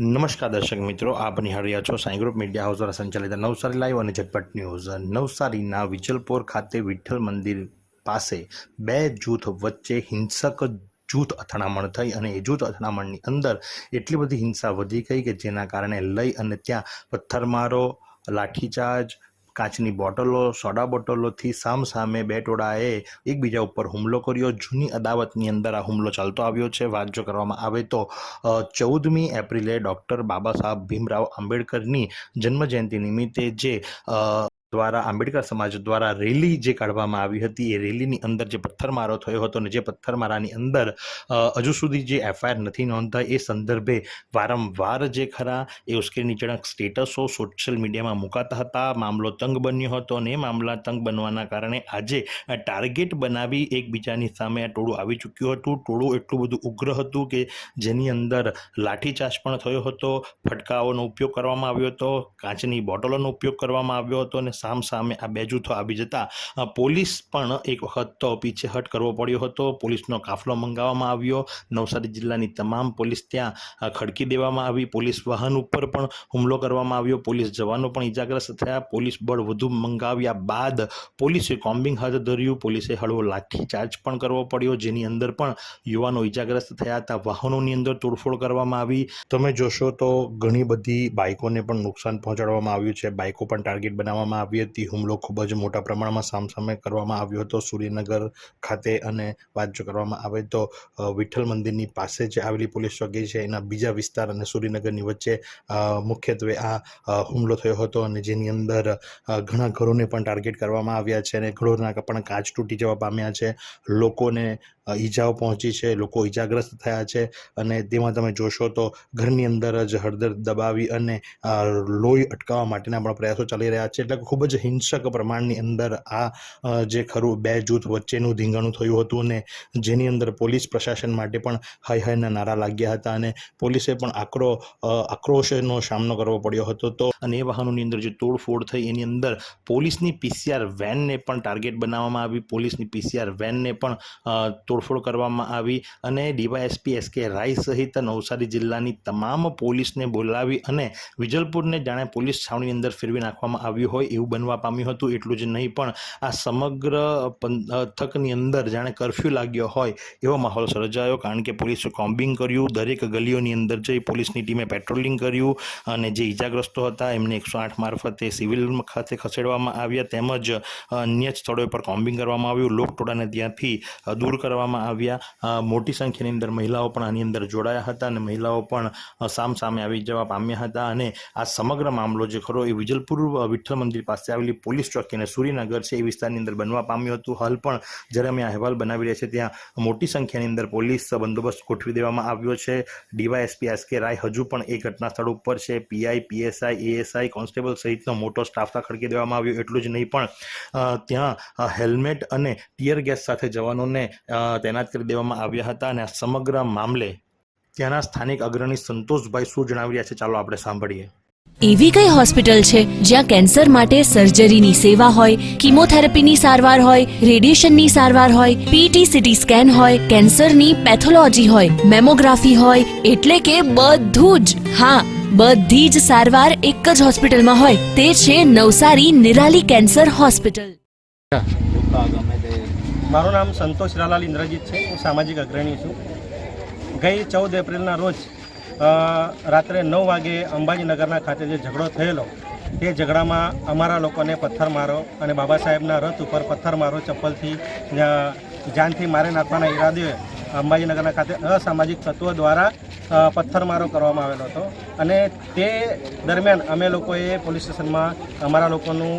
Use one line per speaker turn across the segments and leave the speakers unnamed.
નમસ્કાર દર્શક મિત્રો, આપ નિહાળ્યા છો સાંઈ ગ્રુપ મીડિયા હાઉસ દ્વારા સંચાલિત નવસારી લાઈવ અને ઝટપટ ન્યૂઝ. નવસારીના વિજલપોર ખાતે વિઠ્ઠલ મંદિર પાસે બે જૂથ વચ્ચે હિંસક જૂથ અથડામણ થઈ અને એ જૂથ અથડામણની અંદર એટલી બધી હિંસા વધી ગઈ કે જેના કારણે લઈ અને ત્યાં પથ્થરમારો, લાઠીચાર્જ કાચની બોટલો, સોડા બોટલોથી સામ સામે બે ટોળાએ એકબીજા ઉપર હુમલો કર્યો. જૂની અદાવતની અંદર આ હુમલો ચાલતો આવ્યો છે. વાત જો કરવામાં આવે તો ચૌદમી એપ્રિલે ડૉક્ટર બાબા સાહેબ ભીમરાવ આંબેડકરની જન્મજયંતિ નિમિત્તે જે દ્વારા, આંબેડકર સમાજ દ્વારા રેલી જે કાઢવામાં આવી હતી, એ રેલીની અંદર જે પથ્થરમારો થયો હતો અને જે પથ્થરમારાની અંદર હજુ સુધી જે એફઆઈઆર નથી નોંધાઈ, એ સંદર્ભે વારંવાર જે ખરા, એ ઉશ્કેરણીજનક સ્ટેટસો સોશિયલ મીડિયામાં મુકાતા હતા, મામલો તંગ બન્યો હતો અને એ મામલા તંગ બનવાના કારણે આજે ટાર્ગેટ બનાવી એકબીજાની સામે આ ટોળું આવી ચૂક્યું હતું. ટોળું એટલું બધું ઉગ્ર હતું કે જેની અંદર લાઠીચાર્જ પણ થયો હતો, ફટકાઓનો ઉપયોગ કરવામાં આવ્યો હતો, કાચની બોટલોનો ઉપયોગ કરવામાં આવ્યો હતો અને સામ સામે આ બે જૂથો આવી જતા પોલીસ પણ એક વખત તો પીછેહટ કરવો પડ્યો હતો. પોલીસનો કાફલો મંગાવવામાં આવ્યો. નવસારી જિલ્લાની તમામ પોલીસ ત્યાં ખડકી દેવામાં આવી. પોલીસ વાહન ઉપર પણ હુમલો કરવામાં આવ્યો. પોલીસ જવાનો પણ ઇજાગ્રસ્ત થયા. પોલીસ બળ વધુ મંગાવ્યા બાદ પોલીસે કોમ્બિંગ હાથ ધર્યું. પોલીસે હળવો લાઠીચાર્જ પણ કરવો પડ્યો, જેની અંદર પણ યુવાનો ઇજાગ્રસ્ત થયા હતા. વાહનોની અંદર તોડફોડ કરવામાં આવી. તમે જોશો તો ઘણી બધી બાઇકોને પણ નુકસાન પહોંચાડવામાં આવ્યું છે. બાઇકો પણ ટાર્ગેટ બનાવવામાં આવી હતી. હુમલો ખૂબ જ મોટા પ્રમાણમાં સામસામે કરવામાં આવ્યો હતો. સૂર્યનગર ખાતે અને વાત જો કરવામાં આવે તો વિઠ્ઠલ મંદિરની પાસે જે આવેલી પોલીસ ચોકી છે, એના બીજા વિસ્તાર અને સૂર્યનગરની વચ્ચે મુખ્યત્વે આ હુમલો થયો હતો અને જેની અંદર ઘણા ઘરોને પણ ટાર્ગેટ કરવામાં આવ્યા છે અને ઘરોના પણ કાચ તૂટી જવા પામ્યા છે. લોકોને ઈજાઓ પહોંચી છે લોકો ઈજાગ્રસ્ત થયા છે અને તેમાં તમે જોશો તો ઘરની અંદર જ હળદર દબાવી અને લોહી અટકાવવા માટેના પણ પ્રયાસો ચાલી રહ્યા છે. એટલે ખૂબ જ હિંસક પ્રમાણની અંદર આ જે ખરું બે જૂથ વચ્ચેનું ધીંગાણું થયું હતું અને જેની અંદર પોલીસ પ્રશાસન માટે પણ હાય હાયના નારા લાગ્યા હતા અને પોલીસે પણ આકરો આક્રોશનો સામનો કરવો પડ્યો હતો. તો અને એ વાહનોની અંદર જે તોડફોડ થઈ એની અંદર પોલીસની પીસીઆર વેનને પણ ટાર્ગેટ બનાવવામાં આવી. પોલીસની પીસીઆર વેનને પણ અ, તોડફોડ કરવામાં આવી અને ડીવાયએસપી એસ રાય સહિત નવસારી જિલ્લાની તમામ પોલીસને બોલાવી અને વિજલપુરને જાણે પોલીસ છાવણી અંદર ફેરવી નાખવામાં આવ્યું હોય એવું બનવા પામ્યું હતું, એટલું જ નહીં પણ આ સમગ્ર પંથકની અંદર જાણે કરફ્યુ લાગ્યો હોય એવો માહોલ સર્જાયો, કારણ કે પોલીસે કોમ્બિંગ કર્યું, દરેક ગલીઓની અંદર જઈ પોલીસની ટીમે પેટ્રોલિંગ કર્યું અને જે ઇજાગ્રસ્તો હતા એમને એકસો આઠ મારફતે સિવિલ ખાતે ખસેડવામાં આવ્યા, તેમજ અન્ય સ્થળો પર કોમ્બિંગ કરવામાં આવ્યું, લોકટોળાને ત્યાંથી દૂર દૂર કરવામાં આવ્યા. મોટી સંખ્યાની અંદર મહિલાઓ પણ આની અંદર જોડાયા હતા અને મહિલાઓ પણ સામસામે સામ સામે આવી જવા પામ્યા હતા અને આ સમગ્ર મામલો જે ખરો એ વિજલપુર વિઠ્ઠલ મંદિર પાસે આવેલી પોલીસ ચોકી અને સૂર્યનગર છે એ વિસ્તારની અંદર બનવા પામ્યું હતું. હાલ પણ જ્યારે અમે આ અહેવાલ બનાવી રહ્યા છીએ ત્યાં મોટી સંખ્યાની અંદર પોલીસ બંદોબસ્ત ગોઠવી દેવામાં આવ્યો છે. ડીવાયએસપી એસ કે રાય હજુ પણ એ ઘટના સ્થળ ઉપર છે. પીઆઈ, પીએસઆઈ, એએસઆઈ કોન્સ્ટેબલ સહિતનો મોટો સ્ટાફ ખડકી દેવામાં આવ્યો. એટલું જ નહીં પણ ત્યાં હેલ્મેટ અને ટીયર ગેસ સાથે જવાનોને તૈનાત કરી દેવામાં આવ્યા હતા અને આ સમગ્ર મામલે ત્યાંના સ્થાનિક અગ્રણી સંતોષભાઈ શું જણાવી રહ્યા છે ચાલો આપણે સાંભળીએ.
એવી કઈ હોસ્પિટલ છે જ્યાં કેન્સર માટે સર્જરીની સેવા હોય કિમોથેરાપીની સારવાર હોય રેડિયેશનની સારવાર હોય પીટી સીટી સ્કેન હોય કેન્સરની પેથોલોજી હોય મેમોગ્રાફી હોય એટલે કે બધું જ. હા બધી જ સારવાર એક જ હોસ્પિટલમાં હોય તે છે નવસારી નિરાલી કેન્સર હોસ્પિટલ.
મારું નામ સંતોષ રાલાલ ઇન્દ્રજીત છે. હું સામાજિક અગ્રણી છું. ગઈ ચૌદ એપ્રિલના રોજ રાત્રે નવ વાગે અંબાજીનગરના ખાતે જે ઝઘડો થયેલો તે ઝઘડામાં અમારા લોકોને પથ્થરમારો અને બાબા સાહેબના રથ ઉપર પથ્થરમારો ચપ્પલથી અ, જાનથી મારે નાખવાના ઈરાદે અંબાજીનગરના ખાતે અસામાજિક તત્વો દ્વારા પથ્થરમારો કરવામાં આવેલો હતો. અને તે દરમિયાન અમે લોકોએ પોલીસ સ્ટેશનમાં અમારા લોકોનું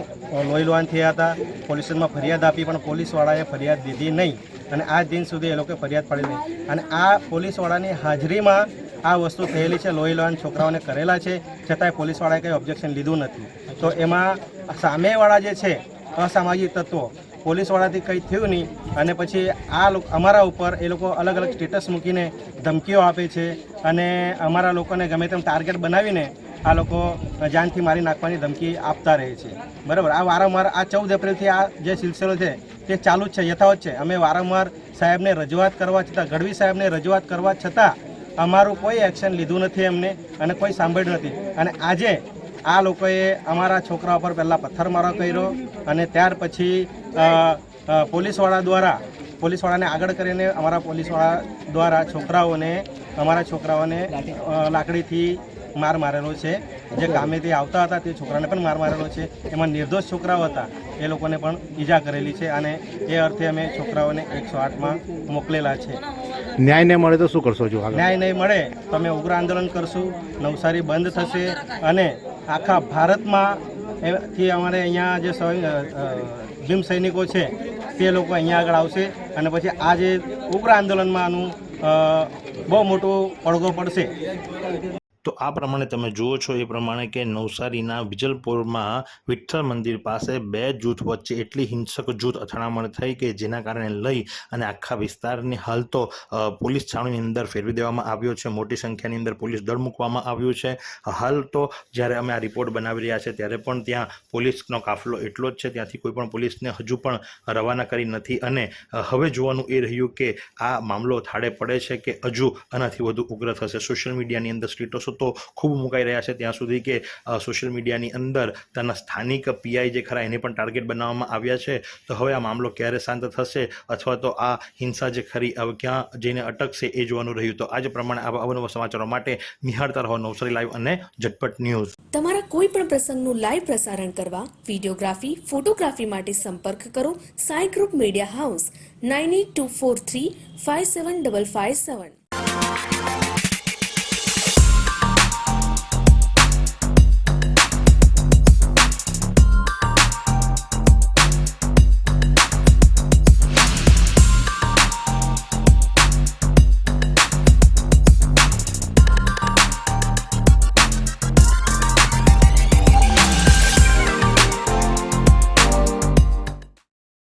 લોહી લોહાન થયા હતા. પોલીસ સ્ટેશનમાં ફરિયાદ આપી, પણ પોલીસવાળાએ ફરિયાદ દીધી નહીં. અને આ દિન સુધી એ લોકોએ ફરિયાદ પાડી નહીં. અને આ પોલીસવાળાની હાજરીમાં આ વસ્તુ થયેલી છે. લોહી લોહાન છોકરાઓને કરેલા છે. છતાંય પોલીસવાળાએ કંઈ ઓબ્જેક્શન લીધું નથી. તો એમાં સામેવાળા જે છે, અસામાજિક તત્વો પોલીસવાળાથી કંઈ થયું નહીં. અને પછી આ અમારા ઉપર એ લોકો અલગ અલગ સ્ટેટસ મૂકીને ધમકીઓ આપે છે. અને અમારા લોકોને ગમે તેમ ટાર્ગેટ બનાવીને આ લોકો જાનથી મારી નાખવાની ધમકી આપતા રહે છે. બરાબર? આ વારંવાર, આ ચૌદ એપ્રિલથી આ જે સિલસિલો છે, તે ચાલુ જ છે, યથાવત છે. અમે વારંવાર સાહેબને રજૂઆત કરવા છતાં, ગઢવી સાહેબને રજૂઆત કરવા છતાં અમારું કોઈ એક્શન લીધું નથી એમને અને કોઈ સાંભળ્યું નથી. અને આજે આ લોકોએ અમારા છોકરા ઉપર પહેલાં પથ્થરમારો કર્યો અને ત્યાર પછી પોલીસવાળા દ્વારા પોલીસવાળાને આગળ કરીને અમારા પોલીસવાળા દ્વારા છોકરાઓને અમારા છોકરાઓને લાકડીથી માર મારેલો છે. જે કામેથી આવતા હતા તે છોકરાને પણ માર મારેલો છે. એમાં નિર્દોષ છોકરાઓ હતા. એ લોકોને પણ ઈજા કરેલી છે અને એ અર્થે અમે છોકરાઓને એકસો આઠમાં મોકલેલા છે.
ન્યાય નહીં મળે તો શું કરશો જો
ન્યાય નહીં મળે તો અમે ઉગ્ર આંદોલન કરશું. નવસારી બંધ થશે અને આખા ભારતમાં એ- થી અમારે અહીંયા જે ભીમ સૈનિકો છે, તે લોકો અહીંયા આગળ આવશે અને પછી આ જે ઉગ્ર આંદોલનમાં આનું બહુ મોટો પડઘો પડશે.
તો આ પ્રમાણે તમે જુઓ છો એ પ્રમાણે કે નવસારીના વિજલપુરમાં વિઠ્ઠલ મંદિર પાસે બે જૂથ વચ્ચે એટલી હિંસક જૂથ અથડામણ થઈ કે જેના કારણે લઈ અને આખા વિસ્તારની હાલ તો પોલીસ છાવણીની અંદર ફેરવી દેવામાં આવ્યો છે. મોટી સંખ્યાની અંદર પોલીસ દળ મૂકવામાં આવ્યું છે. હાલ તો જ્યારે અમે આ રિપોર્ટ બનાવી રહ્યા છે ત્યારે પણ ત્યાં પોલીસનો કાફલો એટલો જ છે. ત્યાંથી કોઈ પણ પોલીસને હજુ પણ રવાના કરી નથી અને હવે જોવાનું એ રહ્યું કે આ મામલો થાળે પડે છે કે હજુ આનાથી વધુ ઉગ્ર થશે. સોશિયલ મીડિયાની અંદર સ્ટેટસો તો ખૂબ મુકાઈ રહ્યા છે ત્યાં સુધી કે સોશિયલ મીડિયાની અંદર ત્યાંના સ્થાનિક પીઆઈ જે ખરા એને પણ ટાર્ગેટ બનાવવામાં આવ્યા છે. તો હવે આ મામલો ક્યારે શાંત થશે અથવા તો આ હિંસા જે ખરી ક્યાં જઈને અટકશે એ જોવાનું રહ્યું. તો આજ પ્રમાણે આવા અવનવ સમાચારો માટે નિહાળતા રહો નવસારી લાઈવ અને ઝટપટ ન્યૂઝ.
તમારા કોઈ પણ પ્રસંગનું લાઈવ પ્રસારણ કરવા, વિડીયોગ્રાફી, ફોટોગ્રાફી માટે સંપર્ક કરો Sai group media house nine eight two four three five seven double five seven